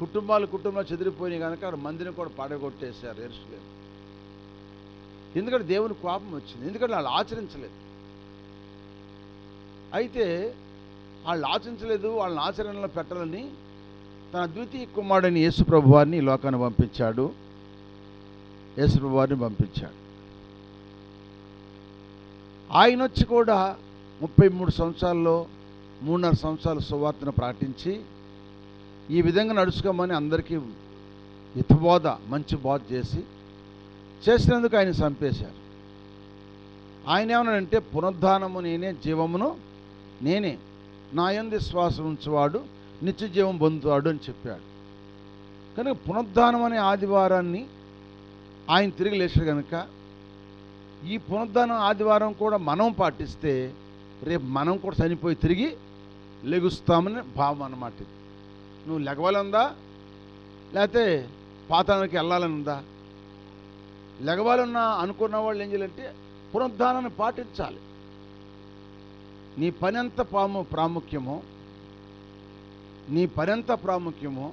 కుటుంబాలు కుటుంబాలు చెదిరిపోయినాయి కనుక అక్కడ మందిని కూడా పాడగొట్టేశారు ఎరుసలేదు ఎందుకంటే దేవుని కోపం వచ్చింది. ఎందుకంటే వాళ్ళు ఆచరించలేదు. అయితే వాళ్ళు ఆచరించలేదు వాళ్ళని ఆచరణలో పెట్టాలని తన ద్వితీయ కుమారుడని యేసుప్రభు వారిని ఈ లోకాన్ని పంపించాడు. యేసుప్రభు వారిని పంపించాడు. ఆయన వచ్చి కూడా ముప్పై మూడు సంవత్సరాల్లో మూడున్నర సంవత్సరాలు సువార్తను ప్రకటించి ఈ విధంగా నడుచుకోమని అందరికీ హితబోధ మంచి బోధ చేసి చేసినందుకు ఆయన చంపేశారు. ఆయన ఏమన్నాడంటే పునరుద్ధానము నేనే జీవమును నేనే. నా యందు విశ్వాసం ఉంచేవాడు నిత్య జీవం పొందుతాడు అని చెప్పాడు. కనుక పునరుద్ధానం అనే ఆదివారాన్ని ఆయన తిరిగి లేచాడు కనుక ఈ పునరుద్ధానం ఆదివారం కూడా మనం పాటిస్తే రేపు మనం కూడా చనిపోయి తిరిగి లెగుస్తామని భావం అన్నమాట ఇది. నువ్వు లెగవాలందా? లేకపోతే పాతానికి వెళ్ళాలని ఉందా లెగవాలన్నా అనుకున్న వాళ్ళు ఏం చేయాలంటే పునరుద్ధానాన్ని పాటించాలి. నీ పని ఎంత పాము ప్రాముఖ్యమో నీ పని ఎంత ప్రాముఖ్యమో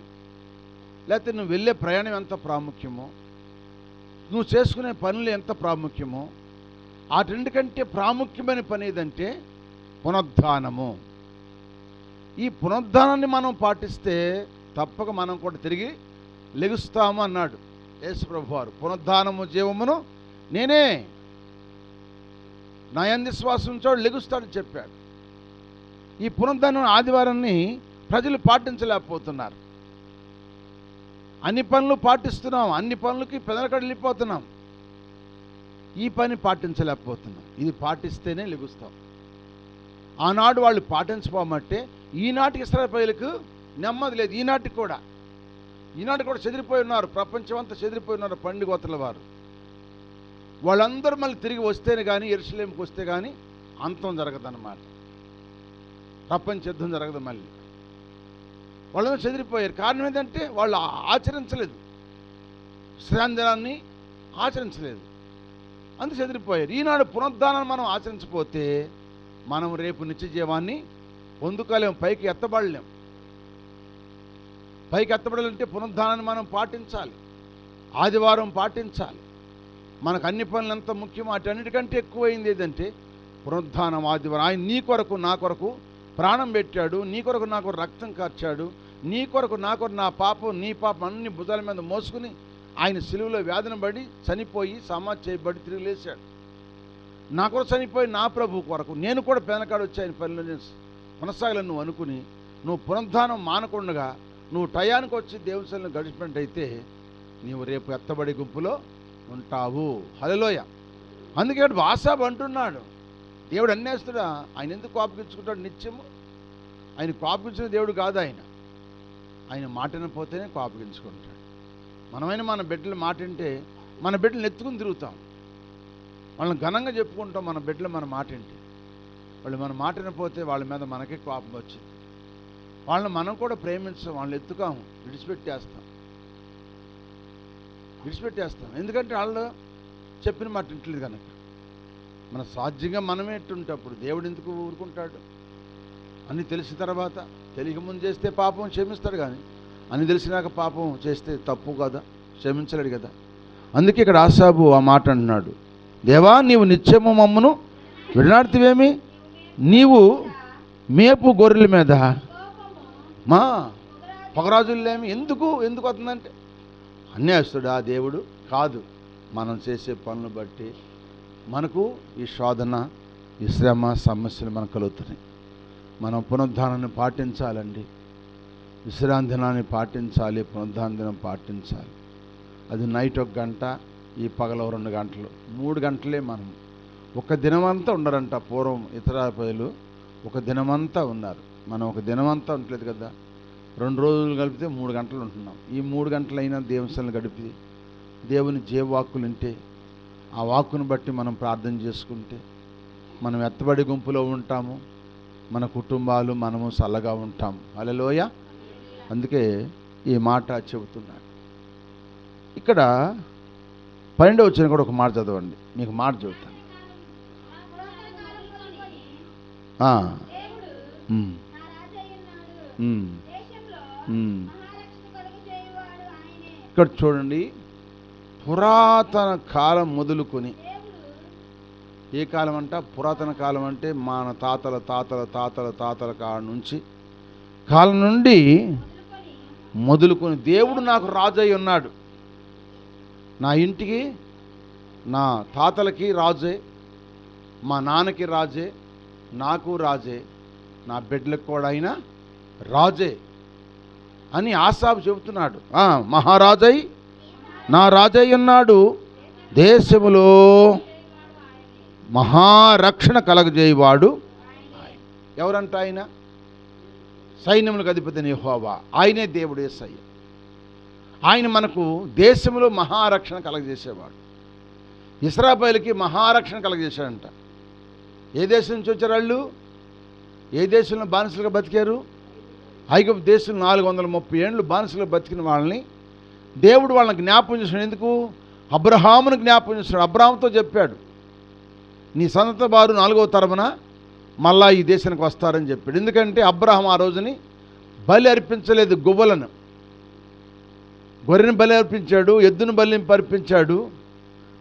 లేకపోతే నువ్వు వెళ్ళే ప్రయాణం ఎంత ప్రాముఖ్యమో నువ్వు చేసుకునే పనులు ఎంత ప్రాముఖ్యమో వాటింటికంటే ప్రాముఖ్యమైన పని ఏదంటే పునరుద్ధానము. ఈ పునరుద్ధానాన్ని మనం పాటిస్తే తప్పక మనం కూడా తిరిగి లెగుస్తాము అన్నాడు యేసుప్రభు వారు పునరుద్ధానము జీవమును నేనే నయంది శ్వాసంచోడు విశ్వాసం లెగుస్తాడని చెప్పాడు. ఈ పునరుద్ధానం ఆదివారాన్ని ప్రజలు పాటించలేకపోతున్నారు. అన్ని పనులు పాటిస్తున్నాం అన్ని పనులకి పెదలకడ వెళ్ళిపోతున్నాం ఈ పని పాటించలేకపోతున్నాం. ఇది పాటిస్తేనే లెగుస్తాం. ఆనాడు వాళ్ళు పాటించబోమంటే ఈనాటికి ఇస్రాయల్ ప్రజలకు నెమ్మది లేదు. ఈనాటికి కూడా. ఈనాటి కూడా చెదిరిపోయి ఉన్నారు. ప్రపంచం అంతా చెదిరిపోయి ఉన్నారు పండుగోత్రల వారు. వాళ్ళందరూ మళ్ళీ తిరిగి వస్తేనే కానీ ఎరుసలేంకి వస్తే కానీ అంతం జరగదన్నమాట. ప్రపంచ యుద్ధం జరగదు మళ్ళీ. వాళ్ళందరూ చెదిరిపోయారు. కారణం ఏంటంటే వాళ్ళు ఆచరించలేదు. శ్రాంజనాన్ని ఆచరించలేదు. అందుకు చెదిరిపోయారు. ఈనాడు పునరుద్ధానాన్ని మనం ఆచరించకపోతే మనం రేపు నిత్య జీవాన్ని పొందుకోలేం పైకి ఎత్తబడలేం. పైకి ఎత్తబడాలంటే పునరుద్ధానాన్ని మనం పాటించాలి. ఆదివారం పాటించాలి. మనకు అన్ని పనులు ఎంత ముఖ్యమో అటన్నిటికంటే ఎక్కువైంది ఏదంటే పునరుద్ధానం ఆదివారం. ఆయన నీ కొరకు నా కొరకు ప్రాణం పెట్టాడు నీ కొరకు నాకు రక్తం కార్చాడు నీ కొరకు నా కొరకు నా పాపం నీ పాపం అన్ని భుజాల మీద మోసుకుని ఆయన సిలువలో వ్యాధిని పడి చనిపోయి సమాధి చేయబడి తిరిగి లేచాడు నా కొరకు చనిపోయి నా ప్రభు కొరకు. నేను కూడా పెనకాడు వచ్చి ఆయన పనిలో నేను కొనసాగలను నువ్వు అనుకుని నువ్వు పునరుద్ధానం మానకుండగా నువ్వు టయానికి వచ్చి దేవుని గడిచినట్టు గడిచినట్టయితే నీవు రేపు ఎత్తబడి గుంపులో ఉంటావు. హలలోయ అందుకే వాసాబ్ అంటున్నాడు. దేవుడు అన్నేస్తుడా ఆయన ఎందుకు కోపగించుకుంటాడు నిత్యము? ఆయన కోపగించిన దేవుడు కాదు ఆయన. ఆయన మాటన పోతేనే కోపగించుకుంటాడు. మనమైనా మన బిడ్డలు మాటింటే మన బిడ్డలు ఎత్తుకుని తిరుగుతాం. వాళ్ళని ఘనంగా చెప్పుకుంటాం మన బిడ్డలు మన మాటింటే వాళ్ళు మన మాట పోతే వాళ్ళ మీద మనకే కోపం వచ్చింది. వాళ్ళని మనం కూడా ప్రేమించాం వాళ్ళని ఎత్తుకాము. విడిచిపెట్టేస్తాం. విడిచిపెట్టేస్తాం. ఎందుకంటే వాళ్ళు చెప్పిన మాట వింటలేదు కనుక. మన సాధ్యంగా మనమే ఎట్టుంటప్పుడు దేవుడు ఎందుకు ఊరుకుంటాడు? అని తెలిసిన తర్వాత తెలియక ముందు చేస్తే పాపం క్షమిస్తాడు కానీ అని తెలిసినాక పాపం చేస్తే తప్పు కదా క్షమించలేడు కదా. అందుకే ఇక్కడ ఆశాబు ఆ మాట అంటున్నాడు. దేవా నీవు నిత్యము మమ్మను విడనాడుతీవేమి? నీవు మేపు గొర్రెల మీద. మా పొగరాజులేమి ఎందుకు ఎందుకు వస్తుందంటే అన్యాయస్తుడా దేవుడు? కాదు. మనం చేసే పనులు బట్టి మనకు ఈ శోధన ఈ శ్రమ సమస్యలు మనకు కలుగుతున్నాయి. మనం పునరుద్ధానాన్ని పాటించాలండి. విశ్రాంతి దినాన్ని పాటించాలి పునరుద్ధాన దినం పాటించాలి. అది నైట్ ఒక గంట ఈ పగల రెండు గంటలు. మూడు గంటలే మనం. ఒక దినమంతా ఉండరంట పూర్వం ఇతర ప్రజలు. ఒక దినమంతా ఉన్నారు. మనం ఒక దినమంతా ఉండలేదు కదా. రెండు రోజులు కలిపితే మూడు గంటలు ఉంటున్నాం. ఈ మూడు గంటలైనా దేవస్థలను గడిపి దేవుని జీవవాక్కులు వింటే ఆ వాక్కును బట్టి మనం ప్రార్థన చేసుకుంటే మనం ఎత్తబడి గుంపులో ఉంటాము. మన కుటుంబాలు మనము చల్లగా ఉంటాము. అలలోయ అందుకే ఈ మాట చెబుతున్నాడు ఇక్కడ పన్నెండవ వచ్చిన కూడా ఒక మాట చదవండి. మీకు మాట చెబుతాను ఇక్కడ చూడండి పురాతన కాలం మొదలుకొని ఏ కాలం అంట పురాతన కాలం అంటే మన తాతల తాతల తాతల తాతల కాడ నుంచి కాలం నుండి మొదలుకొని దేవుడు నాకు రాజై ఉన్నాడు. నా ఇంటికి నా తాతలకి రాజే మా నాన్నకి రాజే నాకు రాజే నా బిడ్డలకు కూడా ఆయన రాజే అని ఆసాబు చెబుతున్నాడు. మహారాజై నా రాజై ఉన్నాడు దేశములో మహారక్షణ కలగజేయవాడు ఆయన. ఎవరంట ఆయన? సైన్యములకు అధిపతి యెహోవా. ఆయనే దేవుడు ఏసయ్య. ఆయన మనకు దేశంలో మహారక్షణ కలగజేసేవాడు. ఇస్రాపైలకి మహారక్షణ కలగజేశాడంట. ఏ దేశం నుంచి వచ్చారు వాళ్ళు? ఏ దేశంలో బానిసలుగా బతికారు? ఐగుప్తు దేశం నాలుగు వందల ముప్పై ఏళ్ళు బానిసలుగా బతికిన వాళ్ళని దేవుడు వాళ్ళని జ్ఞాపకం చేశాడు ఎందుకు? అబ్రహామును జ్ఞాపకం చేశాడు అబ్రహాంతో చెప్పాడు. నీ సంతత వారు నాలుగో తరమున మళ్ళా ఈ దేశానికి వస్తారని చెప్పాడు. ఎందుకంటే అబ్రహం ఆ రోజుని బలి అర్పించలేదు గువ్వలను. గొర్రెని బలి అర్పించాడు ఎద్దును బలి అర్పించాడు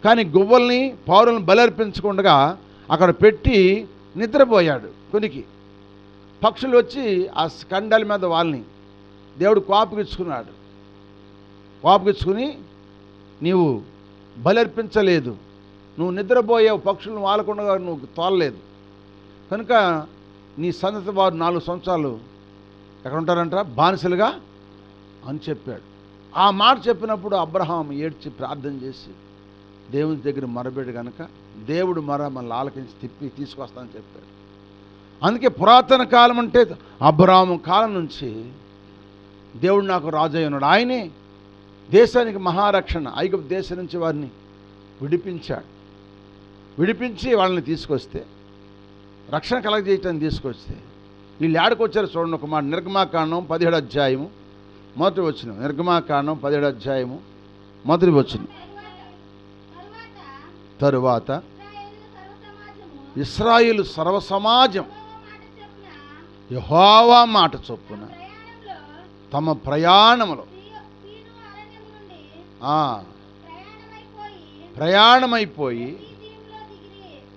కానీ గువ్వల్ని పౌరులను బలి అర్పించకుండా అక్కడ పెట్టి నిద్రపోయాడు కొనికి. పక్షులు వచ్చి ఆ కండల మీద వాళ్ళని దేవుడు కోపగించుకున్నాడు. కోపగించుకుని నీవు బలర్పించలేదు. నువ్వు నిద్రపోయావు పక్షులను వాలకుండా నువ్వు తోలలేదు. కనుక నీ సంతతి వారు నాలుగు సంవత్సరాలు ఎక్కడ ఉంటారంట బానిసలుగా అని చెప్పాడు. ఆ మాట చెప్పినప్పుడు అబ్రహాం ఏడ్చి ప్రార్థన చేసి దేవుని దగ్గర మరబెడు కనుక దేవుడు మరో మనల్ని ఆలకించి తిప్పి తీసుకొస్తానని చెప్పాడు. అందుకే పురాతన కాలం అంటే అబ్రాహం కాలం నుంచి దేవుడు నాకు రాజయ్య ఉన్నాడు. ఆయనే దేశానికి మహారక్షణ ఐగుప్తు దేశం నుంచి వారిని విడిపించాడు. విడిపించి వాళ్ళని తీసుకొస్తే రక్షణ కలగజేయటాన్ని తీసుకొస్తే వీళ్ళు ఏడకొచ్చారు చూడండి ఒక మాట. నిర్గమాకాండం పదిహేడు అధ్యాయము మొదటి వచ్చిన నిర్గమాకాండం పదిహేడు అధ్యాయము మొదటి వచ్చినాం తరువాత ఇస్రాయిలు సర్వ సమాజం యహోవా మాట చొప్పున తమ ప్రయాణములో ప్రయాణమైపోయి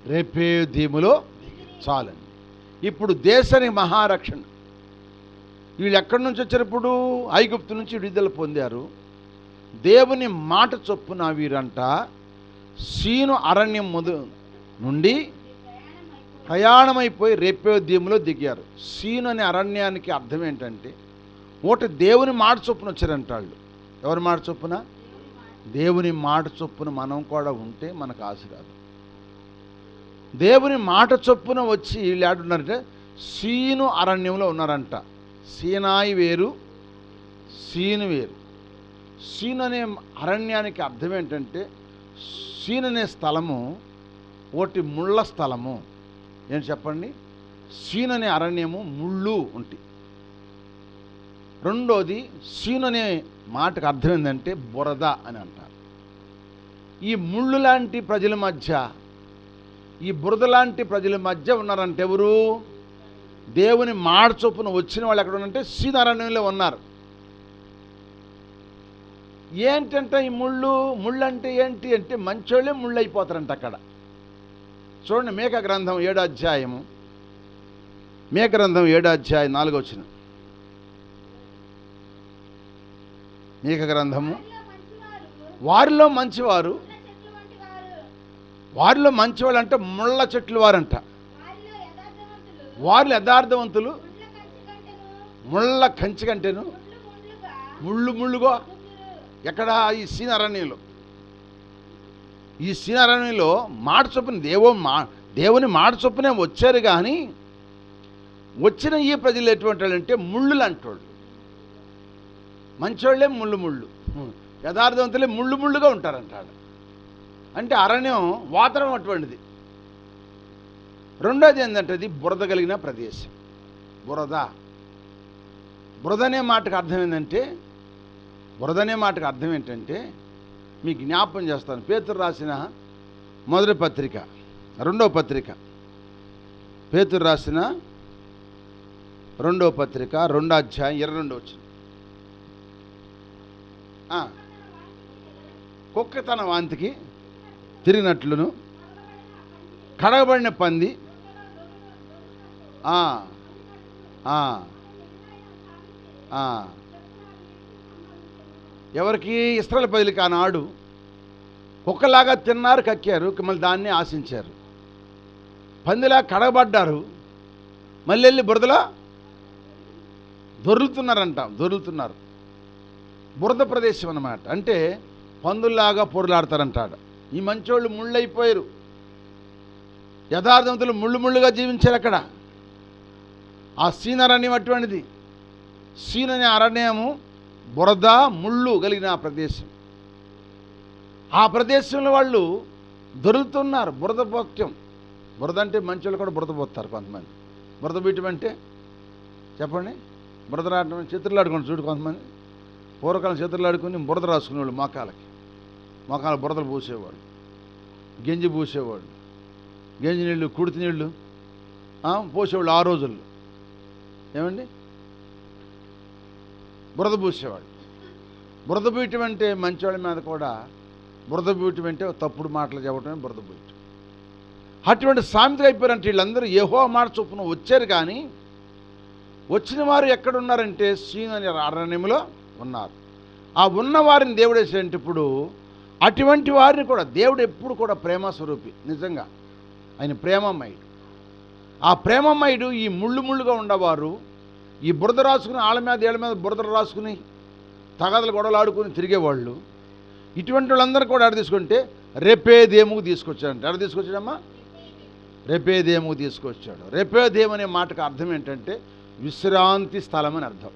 రేపే దీములో చాలండి. ఇప్పుడు దేశానికి మహారక్షణ. వీళ్ళు ఎక్కడి నుంచి వచ్చినప్పుడు ఐగుప్తు నుంచి విడుదల పొందారు. దేవుని మాట చొప్పున వీరంట సీను అరణ్యం మొద నుండి ప్రయాణమైపోయి రేపేద్యములో దిగారు. సీను అనే అరణ్యానికి అర్థం ఏంటంటే ఒకటి దేవుని మాట చొప్పున వచ్చారంట వాళ్ళు ఎవరి మాట చొప్పున? దేవుని మాట చొప్పున మనం కూడా ఉంటే మనకు ఆశీర్వాదం దేవుని మాట చొప్పున వచ్చి వీళ్ళు ఆడున్నారంటే సీను అరణ్యంలో ఉన్నారంట. సీనాయి వేరు సీను వేరు. సీను అనే అరణ్యానికి అర్థం ఏంటంటే సీననే స్థలము ఒకటి ముళ్ళ స్థలము. ఏంటి చెప్పండి? సీననే అరణ్యము ముళ్ళు ఉంటి. రెండోది సీననే మాటకు అర్థం ఏంటంటే బురద అని అంటారు. ఈ ముళ్ళు లాంటి ప్రజల మధ్య ఈ బురద లాంటి ప్రజల మధ్య ఉన్నారంటే ఎవరు? దేవుని మాడ చొప్పున వచ్చిన వాళ్ళు ఎక్కడ ఉన్నారంటే సీను అరణ్యంలో ఉన్నారు. ఏంటంటే ఈ ముళ్ళు ముళ్ళు అంటే ఏంటి అంటే మంచోళ్ళే ముళ్ళు అయిపోతారంట అక్కడ. చూడండి మేక గ్రంథం ఏడో అధ్యాయము మేక గ్రంథం ఏడో అధ్యాయం నాలుగో వచ్చిన మేక గ్రంథము వారిలో మంచివారు. వారిలో మంచివాళ్ళు అంటే ముళ్ళ చెట్లు వారంట. వారిలో యథార్థవంతులు. ముళ్ళ కంచి కంటేను. ముళ్ళు ముళ్ళుగా. ఎక్కడ ఈ సీనారణ్యంలో ఈ సీనారణ్యంలో మాట చొప్పున దేవో మా దేవుని మాట చొప్పునే వచ్చారు కానీ వచ్చిన ఈ ప్రజలు ఎటువంటి వాళ్ళంటే ముళ్ళులు ముళ్ళు మంచోళ్ళే ముళ్ళు ముళ్ళు. యథార్థవంతులే ముళ్ళు ముళ్ళుగా ఉంటారంటాడు. అంటే అరణ్యం వాతరం అటువంటిది. రెండోది ఏంటంటే అది బురద కలిగిన ప్రదేశం. బురద. బురద అనే మాటకు అర్థం ఏంటంటే బురద అనే మాటకు అర్థం ఏంటంటే మీకు జ్ఞాపకం చేస్తాను పేతురు రాసిన మొదటి పత్రిక రెండో పత్రిక పేతురు రాసిన రెండో పత్రిక రెండో అధ్యాయం ఇరవై రెండు వచ్చింది కుక్క తన వాంతికి తిరిగినట్లును కడగబడిన పంది ఆ, ఆ, ఆ. ఎవరికి ఇస్రాయల్ ప్రజలకి ఆనాడు కుక్కలాగా తిన్నారు కక్కారు మళ్ళీ దాన్ని ఆశించారు. పందిలా కడగబడ్డారు. మళ్ళీ వెళ్ళి బురదలో దొరులుతున్నారంట దొరులుతున్నారు. బురద ప్రదేశం అన్నమాట. అంటే పందుల్లాగా పొరులాడతారంటాడు. ఈ మంచోళ్ళు ముళ్ళైపోయారు. యథార్థవంతులు ముళ్ళు ముళ్ళుగా జీవించారు అక్కడ. ఆ సీనరణ్యం అటువంటిది. సీన్ అనే అరణ్యము బురద ముళ్ళు కలిగిన ఆ ప్రదేశం. ఆ ప్రదేశంలో వాళ్ళు దొరుకుతున్నారు బురద భోక్యం బురద అంటే మంచి కూడా బురద పోతారు కొంతమంది. బురద బీయటం అంటే చెప్పండి? బురద రావడం చిత్రలు ఆడుకోండి చూడు కొంతమంది. పూర్వకాలం చిత్రలు ఆడుకుని బురద రాసుకునేవాళ్ళు మోకాలకి మోకాల బురదలు పూసేవాళ్ళు. గెంజి పూసేవాళ్ళు. గెంజి నీళ్ళు కుడితి నీళ్ళు పోసేవాళ్ళు ఆ రోజుల్లో. ఏమండి? బురద పూసేవాడు. బురద పూయటం అంటే మంచివాళ్ళ మీద కూడా బురద పూయటం అంటే తప్పుడు మాటలు చెప్పడమే బురద పూయటం. అటువంటి సామెతలు అయిపోయారంటే వీళ్ళందరూ ఏహో మాట చొప్పున వచ్చారు కానీ వచ్చిన వారు ఎక్కడున్నారంటే సీన్ అనే అరణ్యంలో ఉన్నారు. ఆ ఉన్న వారిని దేవుడు వేసేంటి ఇప్పుడు అటువంటి వారిని కూడా దేవుడు ఎప్పుడు కూడా ప్రేమ స్వరూపి నిజంగా ఆయన ప్రేమమయుడు. ఆ ప్రేమమయుడు ఈ ముళ్ళు ముళ్ళుగా ఉండవారు ఈ బురద రాసుకుని ఆళ్ళ మీద ఏళ్ళ మీద బురద రాసుకుని తగదలు గొడవలు ఆడుకుని తిరిగేవాళ్ళు. ఇటువంటి వాళ్ళందరూ కూడా ఎడ తీసుకుంటే రేపేదేముకు తీసుకొచ్చాడంట. ఎడ తీసుకొచ్చాడమ్మా? రేపేదేముకు తీసుకొచ్చాడు. రేపేదేం అనే మాటకు అర్థం ఏంటంటే విశ్రాంతి స్థలం అని అర్థం.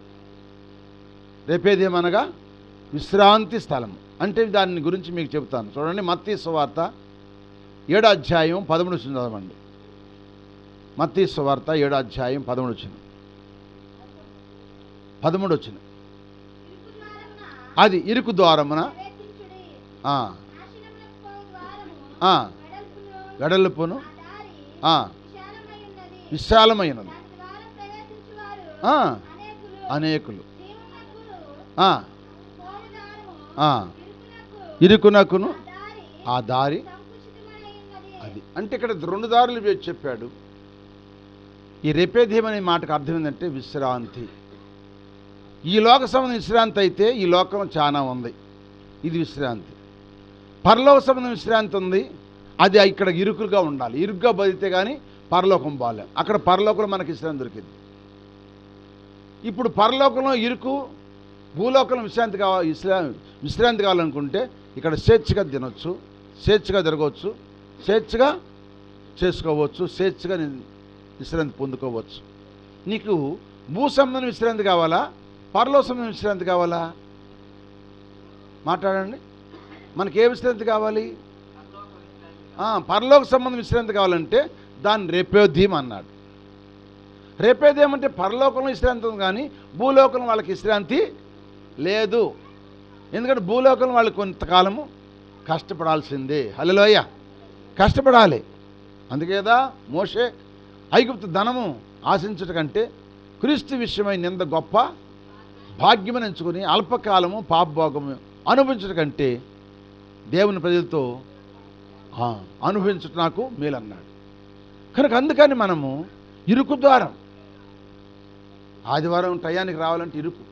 రేపేదేమనగా విశ్రాంతి స్థలం. అంటే దాని గురించి మీకు చెబుతాను. చూడండి మత్తీ సువార్త ఏడో అధ్యాయం పదమూడు వచ్చింది చదవండి. మత్తీ సువార్త ఏడో అధ్యాయం పదమూడు వచ్చింది. పదమూడు వచ్చిన అది ఇరుకు ద్వారమున గడలుపును వెడల్పును విశాలమైనది. అనేకులు. ఇరుకునకును ఆ దారి అది. అంటే ఇక్కడ రెండు దారులు చెప్పాడు. ఈ రేపేధీయం అనే మాటకు అర్థం ఏంటంటే విశ్రాంతి. ఈ లోక సంబంధం విశ్రాంతి అయితే ఈ లోకం చాలా ఉంది. ఇది విశ్రాంతి. పరలోక సంబంధం విశ్రాంతి ఉంది. అది ఇక్కడ ఇరుకుగా ఉండాలి. ఇరుగ్గా బదితే కానీ పరలోకం బాగాలేం అక్కడ పరలోకంలో మనకి విశ్రాంతి దొరికింది. ఇప్పుడు పరలోకంలో ఇరుకు భూలోకంలో విశ్రాంతి కావాలి విశ్రా విశ్రాంతి కావాలనుకుంటే ఇక్కడ స్వేచ్ఛగా తినొచ్చు స్వేచ్ఛగా తిరగవచ్చు స్వేచ్ఛగా చేసుకోవచ్చు స్వేచ్ఛగా విశ్రాంతి పొందుకోవచ్చు. నీకు భూ సంబంధం విశ్రాంతి కావాలా? పరలో సంబంధం విశ్రాంతి కావాలా? మాట్లాడండి. మనకి ఏ విశ్రాంతి కావాలి? ఆ, పరలోక సంబంధం విశ్రాంతి కావాలంటే దాన్ని రేపేద్యం అన్నాడు. రేపేదేం అంటే పరలోకంలో విశ్రాంతి ఉంది కానీ భూలోకంలో వాళ్ళకి విశ్రాంతి లేదు. ఎందుకంటే భూలోకంలో వాళ్ళు కొంతకాలము కష్టపడాల్సిందే. హలోయ కష్టపడాలి. అందుకేదా మోషే ఐగుప్తు ధనము ఆశించట కంటే క్రీస్తు విషయమై నింద గొప్ప భాగ్యమని ఎంచుకుని అల్పకాలము పాపభోగము అనుభవించడం కంటే దేవుని ప్రజలతో అనుభవించడం నాకు మేలన్నాడు. కనుక అందుకని మనము ఇరుకు ద్వారం. ఆదివారం టయానికి రావాలంటే ఇరుకు.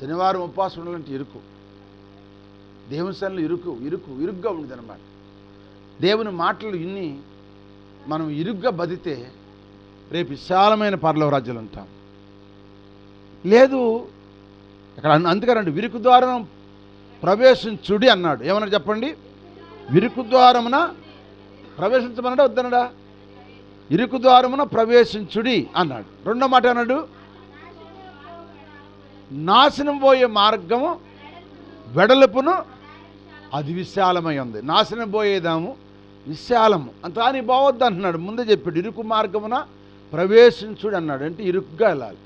శనివారం ఉపవాసం ఉండాలంటే ఇరుకు. దేవుని సన్నిలో ఇరుకు ఇరుకు ఇరుగ్గా ఉండదన్నమాట. అనమాట దేవుని మాటలు ఇన్ని మనం ఇరుగ్గా బతితే రేపు విశాలమైన పర్లవ రాజ్యాలు ఉంటాం. లేదు. ఇక్కడ అందుకనండి విరుకు ద్వారం ప్రవేశించుడి అన్నాడు. ఏమన్నా చెప్పండి? విరుకు ద్వారమున ప్రవేశించమన్నాడా? వద్దనడా ఇరుకు ద్వారమున ప్రవేశించుడి అన్నాడు. రెండో మాట అన్నాడు నాశనం పోయే మార్గము వెడల్పును అది విశాలమై ఉంది. నాశనం పోయేదాము విశాలము. అంత అని బావద్దు అంటున్నాడు ముందే చెప్పాడు ఇరుకు మార్గమున ప్రవేశించుడు అన్నాడు. అంటే ఇరుగ్గా వెళ్ళాలి.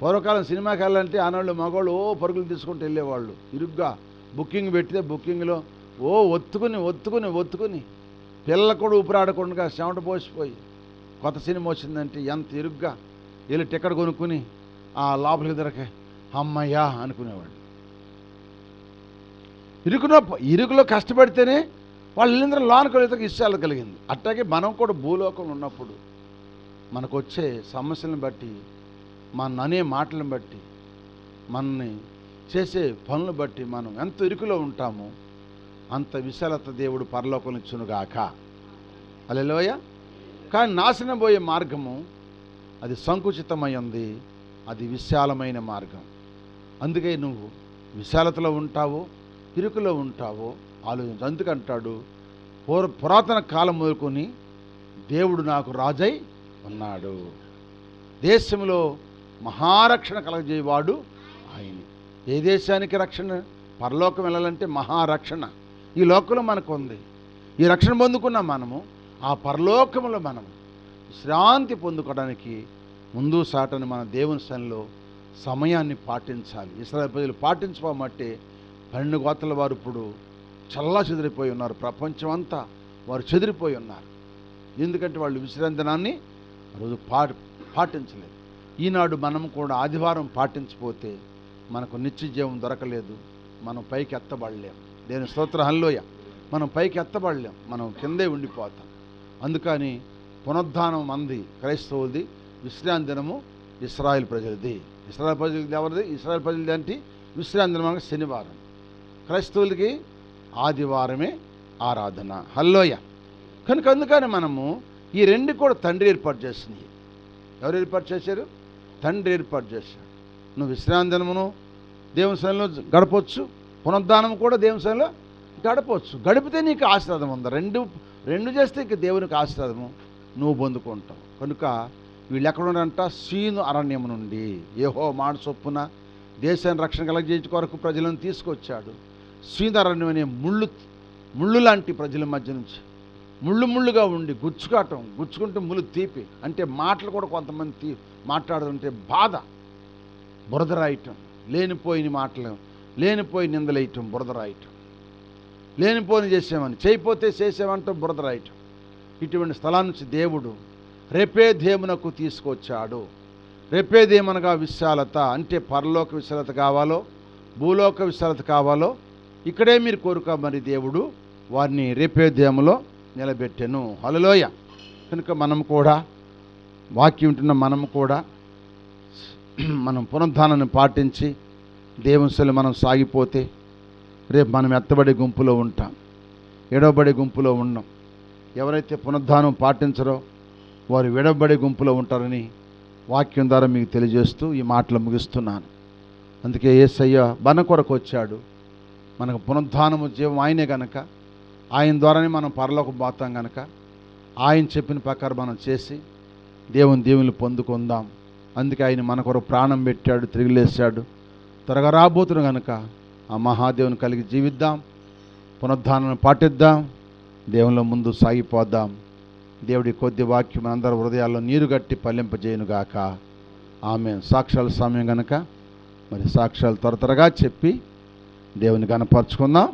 పూర్వకాలం సినిమాకి వెళ్ళాలంటే ఆనాళ్ళు మగవాళ్ళు ఓ పరుగులు తీసుకుంటూ వెళ్ళేవాళ్ళు. ఇరుగ్గా బుకింగ్ పెట్టితే బుకింగ్లో ఓ ఒత్తుకుని ఒత్తుకుని ఒత్తుకుని పిల్లలు కూడా ఊపిరాడకుండా చెమట పోసిపోయి కొత్త సినిమా వచ్చిందంటే ఎంత ఇరుగ్గా వెళ్ళి టికెట్ కొనుక్కుని ఆ లోపలికి దొరకే అమ్మయ్యా అనుకునేవాళ్ళు. ఇరుకులో ఇరుకులో కష్టపడితేనే వాళ్ళు వెళ్ళిన లోనకు ఇష్టాలు కలిగింది. అట్టాగే మనం కూడా భూలోకంలో ఉన్నప్పుడు మనకు వచ్చే సమస్యలను బట్టి మన అనే మాటలను బట్టి మనని చేసే పనులు బట్టి మనం ఎంత ఇరుకులో ఉంటామో అంత విశాలత దేవుడు పరలోకం ఇచ్చునుగాక అలెలోయ కానీ నాశనం పోయే మార్గము అది సంకుచితమై ఉంది అది విశాలమైన మార్గం. అందుకే నువ్వు విశాలతలో ఉంటావో ఇరుకులో ఉంటావో ఆలోచించు. అందుకంటాడు పూర్ పురాతన కాలం మొదలుకొని దేవుడు నాకు రాజై ఉన్నాడు. దేశంలో మహారక్షణ కలగజేవాడు ఆయన. ఏ దేశానికి రక్షణ? పరలోకం వెళ్ళాలంటే మహారక్షణ. ఈ లోకంలో మనకు ఉంది. ఈ రక్షణ పొందుకున్న మనము ఆ పరలోకంలో మనము శ్రాంతి పొందుకోవడానికి ముందు సాటని మన దేవుని సన్నిలో సమయాన్ని పాటించాలి. ఇస్రాయల్ ప్రజలు పాటించుకోమంటే పన్నెండు గోతల వారు ఇప్పుడు చల్లా చెదిరిపోయి ఉన్నారు. ప్రపంచం అంతా వారు చెదిరిపోయి ఉన్నారు. ఎందుకంటే వాళ్ళు విశ్రాంతి దినాన్ని ఆ రోజు పా పాటించలేదు. ఈనాడు మనం కూడా ఆదివారం పాటించపోతే మనకు నిత్య జీవం దొరకలేదు. మనం పైకి ఎత్తబడలేం. దేని స్తోత్ర హల్లోయ మనం పైకి ఎత్తబడలేం. మనం కిందే ఉండిపోతాం. అందుకని పునరుద్ధానం మంది క్రైస్తవులది విశ్రాంతి దినము ఇస్రాయల్ ప్రజలది. ఇస్రాయల్ ప్రజలది ఎవరిది? ఇస్రాయల్ ప్రజలది అంటే విశ్రాంతి దినం అనగా శనివారం. క్రైస్తవులకి ఆదివారమే ఆరాధన. హల్లోయ కనుక అందుకని మనము ఈ రెండు కూడా తండ్రి ఏర్పాటు చేసింది ఎవరు ఏర్పాటు చేశారు? తండ్రి ఏర్పాటు చేశాడు. నువ్వు విశ్రాంతి దినమును దేవుని సన్నిలో గడపవచ్చు పునరుద్ధానం కూడా దేవుని సన్నిలో గడపవచ్చు గడిపితే నీకు ఆశీర్వాదం ఉంది. రెండు రెండు చేస్తే ఇక దేవునికి ఆశీర్వాదము నువ్వు పొందుకుంటావు. కనుక వీళ్ళు ఎక్కడున్నారంట సీను అరణ్యం నుండి. ఏహో మాట చొప్పున దేశాన్ని రక్షణ కలగజేయించు కొరకు ప్రజలను తీసుకొచ్చాడు. సీను అరణ్యం అనే ముళ్ళు ముళ్ళు లాంటి ప్రజల మధ్య నుంచి ముళ్ళు ముళ్ళుగా ఉండి గుచ్చుకాటం గుచ్చుకుంటే ముళ్ళు తీపి అంటే మాటలు కూడా కొంతమంది తీ మాట్లాడుతుంటే బాధ. బురద రాయటం లేనిపోయిన మాటలు లేనిపోయి నిందలేయటం బురద రాయటం. లేనిపోని చేసామని చేయిపోతే చేసామంటే బురద రాయటం. ఇటువంటి స్థలం నుంచి దేవుడు రేపేదేమునకు తీసుకొచ్చాడు. రేపేదేమనగా విశాలత అంటే పరలోక విశాలత కావాలో భూలోక విశాలత కావాలో ఇక్కడే మీరు కోరుక మరి దేవుడు వారిని రేపేదేములో నిలబెట్టెను. హలలోయ కనుక మనం కూడా వాక్యం ఉంటున్న మనం కూడా మనం పునరుద్ధానాన్ని పాటించి దేవుని మనం సాగిపోతే రేపు మనం ఎత్తబడి గుంపులో ఉంటాం. ఎడవబడి గుంపులో ఉన్నాం. ఎవరైతే పునరుద్ధానం పాటించరో వారు విడవబడి గుంపులో ఉంటారని వాక్యం ద్వారా మీకు తెలియజేస్తూ ఈ మాటలు ముగిస్తున్నాను. అందుకే ఏసయ్య మన కొరకు వచ్చాడు. మనకు పునరుద్ధానము జీవం ఆయనే కనుక ఆయన ద్వారానే మనం పరలోకి పోతాం కనుక ఆయన చెప్పిన ప్రకారం మనం చేసి దేవుని దేవుని పొందుకుందాం. అందుకే ఆయన మన కొరకు ప్రాణం పెట్టాడు తిరిగిలేశాడు. త్వరగా రాబోతున్న కనుక ఆ మహాదేవుని కలిగి జీవిద్దాం పునరుద్ధానాన్ని పాటిద్దాం దేవునిలో ముందు సాగిపోద్దాం దేవుడి కొద్ది వాక్యం అందరి హృదయాల్లో నీరు గట్టి పల్లింపజేయునుగాక ఆమె సాక్ష్యాల సమయం గనక మరి సాక్ష్యాలు త్వర త్వరగా చెప్పి దేవుని కనపరుచుకుందాం